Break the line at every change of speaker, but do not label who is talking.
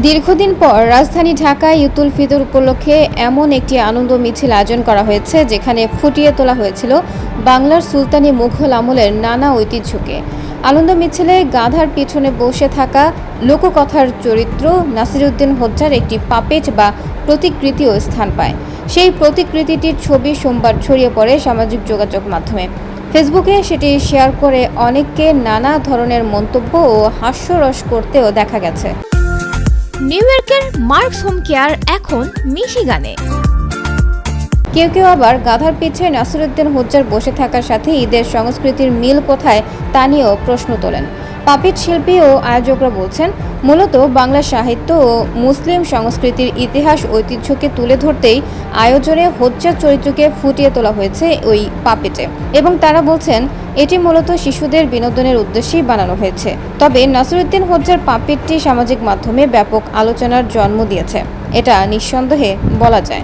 দীর্ঘদিন পর রাজধানী ঢাকায় ঈদুল ফিতর উপলক্ষে এমন একটি আনন্দ মিছিল আয়োজন করা হয়েছে, যেখানে ফুটিয়ে তোলা হয়েছিল বাংলার সুলতানি মুঘল আমলের নানা ঐতিহ্যকে। আনন্দ মিছিলে গাধার পিছনে বসে থাকা লোককথার চরিত্র নাসিরুদ্দিন হজ্জার একটি পাপেট বা প্রতিকৃতিও স্থান পায়। সেই প্রতিকৃতিটির ছবি সোমবার ছড়িয়ে পড়ে সামাজিক যোগাযোগ মাধ্যমে। ফেসবুকে সেটি শেয়ার করে অনেককে নানা ধরনের মন্তব্য ও হাস্যরস করতেও দেখা গেছে।
নিউ ইয়র্কের মার্কস হোম কেয়ার এখন মিশিগানে
কেউ কেউ আবার গাধার পিছে নাসিরুদ্দিন হজ্জার বসে থাকার সাথে ঈদের সংস্কৃতির মিল কোথায় তা নিয়েও প্রশ্ন তোলেন। পাপিট শিল্পী ও আয়োজকরা বলছেন, মূলত বাংলা সাহিত্য ও মুসলিম সংস্কৃতির ইতিহাস ঐতিহ্যকে তুলে ধরতেই আয়োজনে হজ্জার চরিত্রকে ফুটিয়ে তোলা হয়েছে ওই পাপেটে এবং তারা বলছেন এটি মূলত শিশুদের বিনোদনের উদ্দেশ্যেই বানানো হয়েছে। তবে নাসিরুদ্দিন হজ্জার পাপেটটি সামাজিক মাধ্যমে ব্যাপক আলোচনার জন্ম দিয়েছে। এটা নিঃসন্দেহে বলা যায়।